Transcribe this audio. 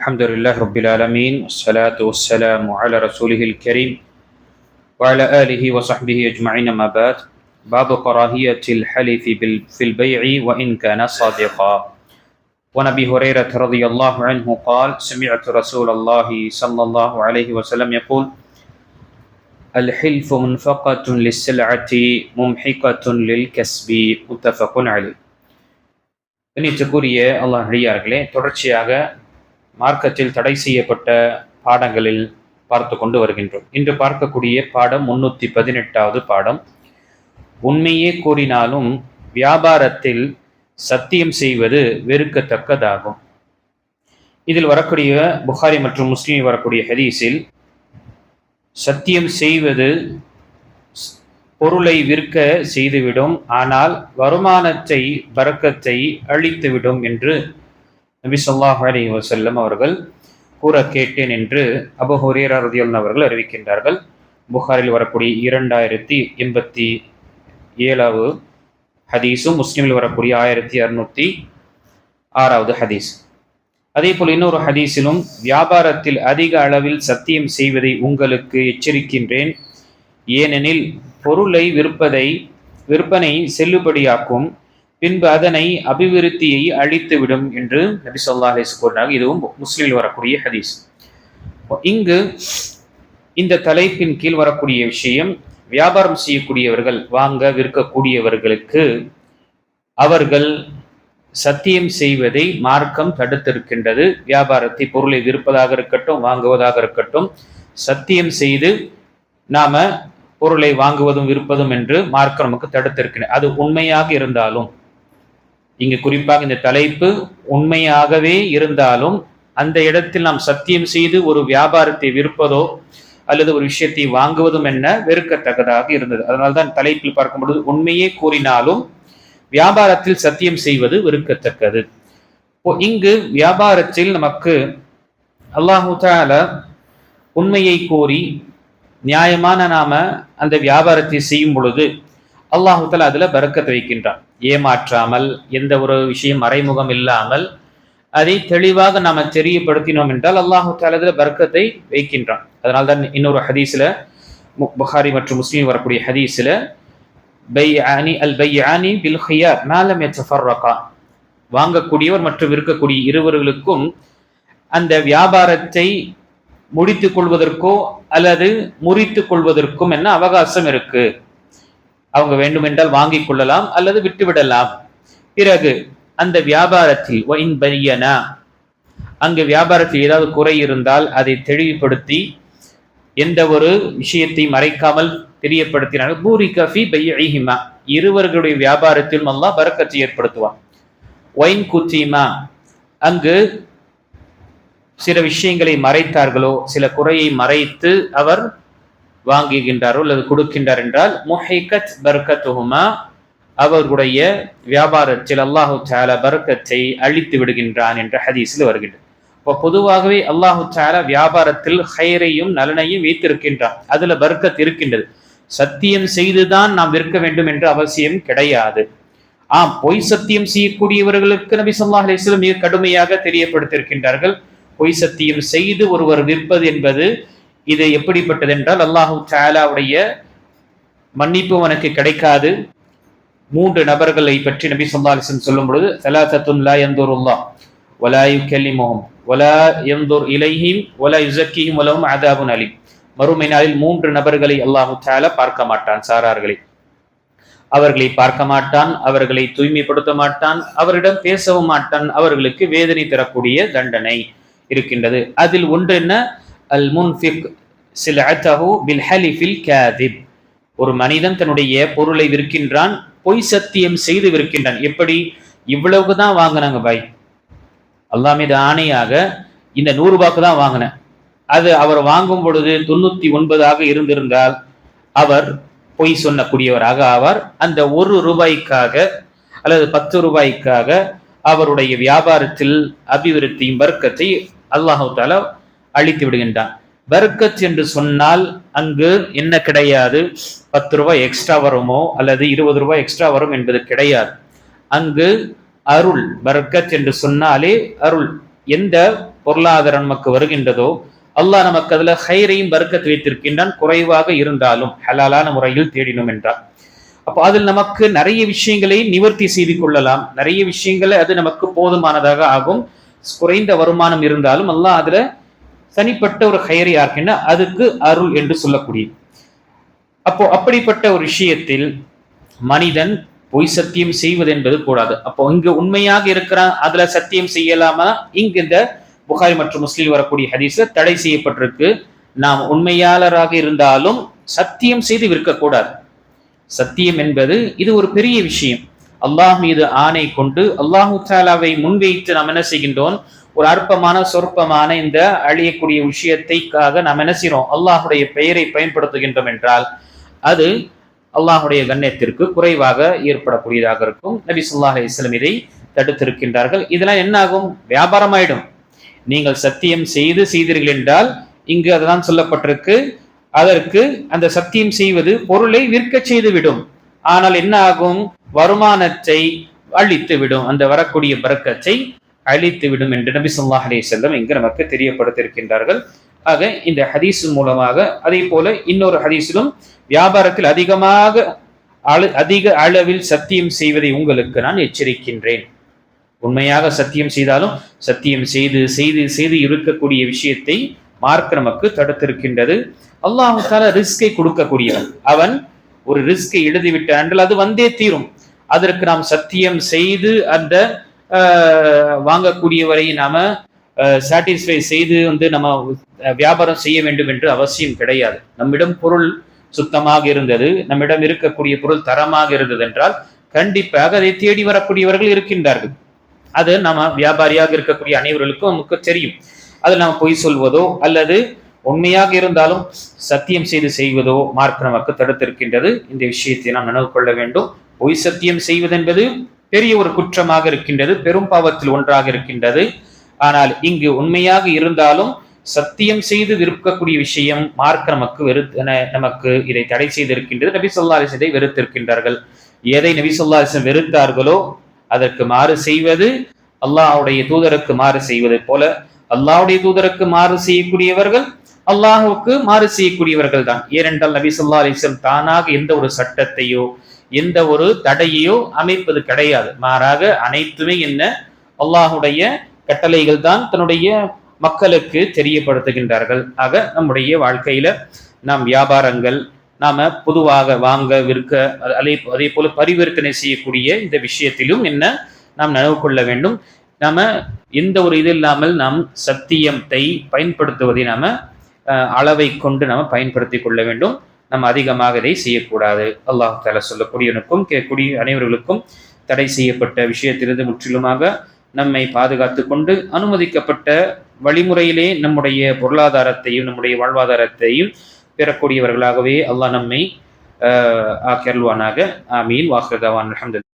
الحمد لله رب العالمين والصلاة والسلام على رسوله الكريم وعلى آله وصحبه أجمعين ما بعد باب كراهية الحلف بال- في البيع وإن كان صادقا وعن ابي هريره رضي الله عنه قال سمعت رسول الله صلى الله عليه وسلم يقول الحلف منفقة للسلعة ممحقة للكسب متفق عليه கண்ணியத்துக்குரிய அல்லாஹ் அடியார்களே தொடர்ச்சியாக மார்க்கத்தில் தடை செய்யப்பட்ட பாடங்களில் பார்த்து கொண்டு வருகின்றோம். இன்று பார்க்கக்கூடிய பாடம் முன்னூற்றி பதினெட்டாவது பாடம். உண்மையே கூறினாலும் வியாபாரத்தில் சத்தியம் செய்வது வெறுக்கத்தக்கதாகும். இதில் வரக்கூடிய புகாரி மற்றும் முஸ்லீம் வரக்கூடிய ஹதீஸில் சத்தியம் செய்வது பொருளை விற்க செய்துவிடும் ஆனால் வருமானத்தை பறக்கத்தை அழித்துவிடும் என்று நபி ஸல்லல்லாஹு அலி வசல்லம் அவர்கள் கூற கேட்டேன் என்று அபு ஹுரேரா அவர்கள் அறிவிக்கின்றார்கள். புகாரில் வரக்கூடிய இரண்டாயிரத்தி எண்பத்தி ஏழாவது ஹதீஸும் முஸ்லீமில் வரக்கூடிய ஆயிரத்தி அறுநூற்றி ஆறாவது ஹதீஸ். அதே போல் இன்னொரு ஹதீஸிலும் வியாபாரத்தில் அதிக அளவில் சத்தியம் செய்வதை உங்களுக்கு எச்சரிக்கின்றேன். ஏனெனில் பொருளை விற்பதை விற்பனை செல்லுபடியாக்கும் பின்பு அதனை அபிவிருத்தியை அழித்துவிடும் என்று நபி சொல்லா அலிஸ் கூறினார் இதுவும் முஸ்லீமில் வரக்கூடிய ஹதீஸ். இங்கு இந்த தலைப்பின் கீழ் வரக்கூடிய விஷயம் வியாபாரம் செய்யக்கூடியவர்கள் வாங்க விற்கக்கூடியவர்களுக்கு அவர்கள் சத்தியம் செய்வதை மார்க்கம் தடுத்திருக்கின்றது. வியாபாரத்தை பொருளை விற்பதாக இருக்கட்டும் வாங்குவதாக இருக்கட்டும் சத்தியம் செய்து நாம பொருளை வாங்குவதும் விற்பதும் என்று மார்க்கம் நமக்கு தடுத்திருக்கின்றது. அது உண்மையாக இருந்தாலும் இங்கு குறிப்பாக இந்த தலைப்பு உண்மையாகவே இருந்தாலும் அந்த இடத்தில் நாம் சத்தியம் செய்து ஒரு வியாபாரத்தை விற்பதோ அல்லது ஒரு விஷயத்தை வாங்குவதும் என்ன வெறுக்கத்தக்கதாக இருந்தது. அதனால்தான் தலைப்பில் பார்க்கும் பொழுது உண்மையே கூறினாலும் வியாபாரத்தில் சத்தியம் செய்வது வெறுக்கத்தக்கது. இங்கு வியாபாரத்தில் நமக்கு அல்லாஹு உண்மையை கூறி நியாயமான நாம அந்த வியாபாரத்தை செய்யும் பொழுது அல்லாஹு தலா அதுல பறக்கத்தை வைக்கின்றான். ஏமாற்றாமல் எந்த ஒரு விஷயம் மறைமுகம் இல்லாமல் அதை தெளிவாக நாம தெரியப்படுத்தினோம் என்றால் அல்லாஹு தாலா அதில் பறக்கத்தை வைக்கின்றான். அதனால தான் இன்னொரு ஹதீஸ்ல புகாரி மற்றும் முஸ்லீம் வரக்கூடிய ஹதீஸ்ல அனி அல் பையானி பில் ஹியார் மாலம் யத்தஃபர்ரகா வாங்கக்கூடியவர் மற்றும் இருக்கக்கூடிய இருவர்களுக்கும் அந்த வியாபாரத்தை முடித்துக் கொள்வதற்கோ அல்லது முறித்துக் கொள்வதற்கும் என்ன அவகாசம் இருக்கு? அவங்க வேண்டுமென்றால் வாங்கிக் கொள்ளலாம் அல்லது விட்டுவிடலாம். பிறகு அந்த வியாபாரத்தில் ஒயின் பையனா அங்கு வியாபாரத்தில் ஏதாவது குறை இருந்தால் அதை தெளிவுபடுத்தி எந்த ஒரு விஷயத்தை மறைக்காமல் தெரியப்படுத்தினாங்க பூரி கஃபி பையிமா இருவர்களுடைய வியாபாரத்திலும் அல்லாஹ் பரக்கத்தை ஏற்படுத்துவான். ஒயின் குத்திமா? அங்கு சில விஷயங்களை மறைத்தார்களோ சில குறையை மறைத்து அவர் வாங்குகின்றாரோ அல்லது கொடுக்கின்றார் என்றால் முஹைகத் பர்கத்துஹுமா அவர்களுடைய வியாபாரத்தில் அல்லாஹு சாலா பர்க்கத்தை அழித்து விடுகின்றான் என்ற ஹதீஸில் வருகின்றது இப்போ பொதுவாகவே அல்லாஹு சாலா வியாபாரத்தில் ஹைரையும் நலனையும் வைத்திருக்கின்றான். அதுல பர்க்கத் இருக்கின்றது. சத்தியம் செய்துதான் நாம் விற்க வேண்டும் என்ற அவசியம் கிடையாது. ஆம் பொய் சத்தியம் செய்யக்கூடியவர்களுக்கு நபி சொல்லா அலைஹி மிக கடுமையாக தெரியப்படுத்தியிருக்கின்றார்கள். பொய் சத்தியம் செய்து ஒருவர் விற்பது என்பது இது எப்படிப்பட்டது என்றால் அல்லாஹு தாலாவுடைய மன்னிப்பு உனக்கு கிடைக்காது. மூன்று நபர்களை பற்றி நபி ஸல்லல்லாஹு சொல்லும் பொழுது ஸலாத்தத்துன் லா யன்துருல்லாஹ் கெல்லி முகம் ஒலா எந்தோர் இலைஹிம் ஒலா யுசக்கியும் வலஹும் அதாபுன் அலி மறுமை நாளில் மூன்று நபர்களை அல்லாஹு தாலா பார்க்க மாட்டான் சாரார்களை. அவர்களை பார்க்க மாட்டான் அவர்களை தூய்மைப்படுத்த மாட்டான் அவரிடம் பேசவும் மாட்டான் அவர்களுக்கு வேதனை தரக்கூடிய தண்டனை இருக்கின்றது. அதில் ஒன்று என்ன? அல் முன்ஃபிக் சிலஅத்தஹு பில் ஹலிஃபில் கேதிப். ஒரு மனிதன் தன்னுடைய பொருளை விற்கின்றான் பொய் சத்தியம் செய்து விற்கின்றான். எப்படி? இவ்வளவுக்கு தான் வாங்கினாங்க பாய். அல்லா மீது ஆணையாக இந்த நூறு ரூபாய்க்கு தான் வாங்கினேன் அது அவர் வாங்கும் பொழுது தொண்ணூத்தி ஒன்பதாக இருந்திருந்தால் அவர் பொய் சொல்லக்கூடியவராக ஆவார். அந்த ஒரு ரூபாய்க்காக அல்லது பத்து ரூபாய்க்காக அவருடைய வியாபாரத்தில் அபிவிருத்தியும் வர்க்கத்தை அல்லாஹு தாலா அழித்து விடுகின்றான். பர்க்கத் என்று சொன்னால் அங்கு என்ன கிடையாது? பத்து ரூபாய் எக்ஸ்ட்ரா வருமோ அல்லது இருபது ரூபாய் எக்ஸ்ட்ரா வரும் என்பது கிடையாது. அங்கு அருள் பர்க்கத் என்று சொன்னாலே அருள். எந்த பொருளாதாரம் நமக்கு வருகின்றதோ அல்லாஹ் நமக்கு அதுல ஹைரையும் பர்க்கத் வைத்திருக்கின்றான். குறைவாக இருந்தாலும் ஹலாலான முறையில் தேடினோம் என்றான். அப்போ அதில் நமக்கு நிறைய விஷயங்களை நிவர்த்தி செய்து கொள்ளலாம். நிறைய விஷயங்களை அது நமக்கு போதுமானதாக ஆகும். குறைந்த வருமானம் இருந்தாலும் அல்லாஹ் அதுல தனிப்பட்ட ஒரு ஹைரை யாருக்குன்னா அதுக்கு அருள் என்று சொல்லக்கூடியது. அப்போ அப்படிப்பட்ட ஒரு விஷயத்தில் மனிதன் பொய் சத்தியம் செய்வது என்பது கூடாது. அப்போ இங்கு உண்மையாக இருக்கிறான் அதுல சத்தியம் செய்யலாமா? இங்கு இந்த புகாரி மற்றும் முஸ்லீம் வரக்கூடிய ஹதீஸ்ல தடை செய்யப்பட்டிருக்கு. நாம் உண்மையாளராக இருந்தாலும் சத்தியம் செய்து விற்கக்கூடாது. சத்தியம் என்பது இது ஒரு பெரிய விஷயம். அல்லாஹ் மீது ஆணை கொண்டு அல்லாஹு தாலாவை முன்வைத்து நாம் என்ன செய்கின்றோம்? ஒரு அற்பமான சொற்பமான இந்த அழியக்கூடிய விஷயத்தைக்காக நாம் என்ன செய்கிறோம் அல்லாஹுடைய பெயரை பயன்படுத்துகின்றோம் என்றால் அது அல்லாஹுடைய கண்ணியத்திற்கு குறைவாக ஏற்படக்கூடியதாக இருக்கும். நபி சொல்லாஹ் இஸ்லம் இதை தடுத்திருக்கின்றார்கள். இதெல்லாம் என்ன ஆகும் வியாபாரமாயிடும். நீங்கள் சத்தியம் செய்து செய்தீர்கள் என்றால் இங்கு அதுதான் சொல்லப்பட்டிருக்கு. அதற்கு அந்த சத்தியம் செய்வது பொருளை விற்க செய்துவிடும். ஆனால் என்ன ஆகும் வருமானத்தை அழித்து விடும் அந்த வரக்கூடிய பறக்கத்தை அழித்துவிடும் என்று நபி சொல்லா அலி செல்லம் இங்கு நமக்கு தெரியப்படுத்தியிருக்கின்றார்கள். ஆக இந்த ஹதீஸ் மூலமாக அதே போல இன்னொரு ஹதீஸிலும் வியாபாரத்தில் அதிகமாக அள அதிக அளவில் சத்தியம் செய்வதை உங்களுக்கு நான் எச்சரிக்கின்றேன். உண்மையாக சத்தியம் செய்தாலும் சத்தியம் செய்து செய்து செய்து இருக்கக்கூடிய விஷயத்தை மார்க் நமக்கு தடுத்திருக்கின்றது. அல்லாஹால ரிஸ்கை கொடுக்கக்கூடியவன். அவன் ஒரு ரிஸ்கை எழுதிவிட்டான் என்றால் அது வந்தே தீரும். அதற்கு நாம் சத்தியம் செய்து அந்த வாங்கக்கூடியவரை நாம் சாட்டிஸ்ஃபை செய்து வந்து நம்ம வியாபாரம் செய்ய வேண்டும் என்று அவசியம் கிடையாது. நம்மிடம் பொருள் சுத்தமாக இருந்தது. நம்மிடம் இருக்கக்கூடிய பொருள் தரமாக இருந்தது என்றால் கண்டிப்பாக அதை தேடி வரக்கூடியவர்கள் இருக்கின்றார்கள். அது நம்ம வியாபாரியாக இருக்கக்கூடிய அனைவர்களுக்கும் நமக்கு தெரியும். அதில் நம்ம பொய் சொல்வதோ அல்லது உண்மையாக இருந்தாலும் சத்தியம் செய்து செய்வதோ மார்க் நமக்கு தடுத்திருக்கின்றது. இந்த விஷயத்தை நாம் நினைவு கொள்ள வேண்டும். பொய் சத்தியம் செய்வதென்பது பெரிய ஒரு குற்றமாக இருக்கின்றது பெரும் பாவத்தில் ஒன்றாக இருக்கின்றது. ஆனால் இங்கு உண்மையாக இருந்தாலும் சத்தியம் செய்து விற்கக்கூடிய விஷயம் மார்க்க நமக்கு வெறு நமக்கு இதை தடை செய்திருக்கின்றது. நபி சொல்லா இதை வெறுத்திருக்கின்றார்கள். எதை நபி சொல்லா வெறுத்தார்களோ அதற்கு மாறு செய்வது அல்லாஹுடைய தூதருக்கு மாறு செய்வது போல அல்லாஹுடைய தூதருக்கு மாறு செய்யக்கூடியவர்கள் அல்லாஹுக்கு மாறு செய்யக்கூடியவர்கள் தான். ஏனென்றால் நபி சொல்லா அலிஸ்லம் தானாக எந்த ஒரு சட்டத்தையோ எந்த ஒரு தடையையோ அமைப்பது கிடையாது. மாறாக அனைத்துமே என்ன? அல்லாஹுடைய கட்டளைகள் தான் தன்னுடைய மக்களுக்கு தெரியப்படுத்துகின்றார்கள். ஆக நம்முடைய வாழ்க்கையில நாம் வியாபாரங்கள் நாம பொதுவாக வாங்க விற்க அதே அதே போல பரிவர்த்தனை செய்யக்கூடிய இந்த விஷயத்திலும் என்ன? நாம் நினைவு கொள்ள வேண்டும். நாம எந்த ஒரு இது இல்லாமல் நாம் சத்தியத்தை பயன்படுத்துவதை நாம அளவை கொண்டு நாம பயன்படுத்தி கொள்ள வேண்டும். நம்ம அதிகமாக இதை செய்யக்கூடாது. அல்லாஹ் தால சொல்லக்கூடியவனுக்கும் கேட்கக்கூடிய அனைவர்களுக்கும் தடை செய்யப்பட்ட விஷயத்திலிருந்து முற்றிலுமாக நம்மை பாதுகாத்து கொண்டு அனுமதிக்கப்பட்ட வழிமுறையிலே நம்முடைய பொருளாதாரத்தையும் நம்முடைய வாழ்வாதாரத்தையும் பெறக்கூடியவர்களாகவே அல்லாஹ் நம்மை ஆக்கருவானாக ஆமீன். வாஹ்ரதாவான் அஹமது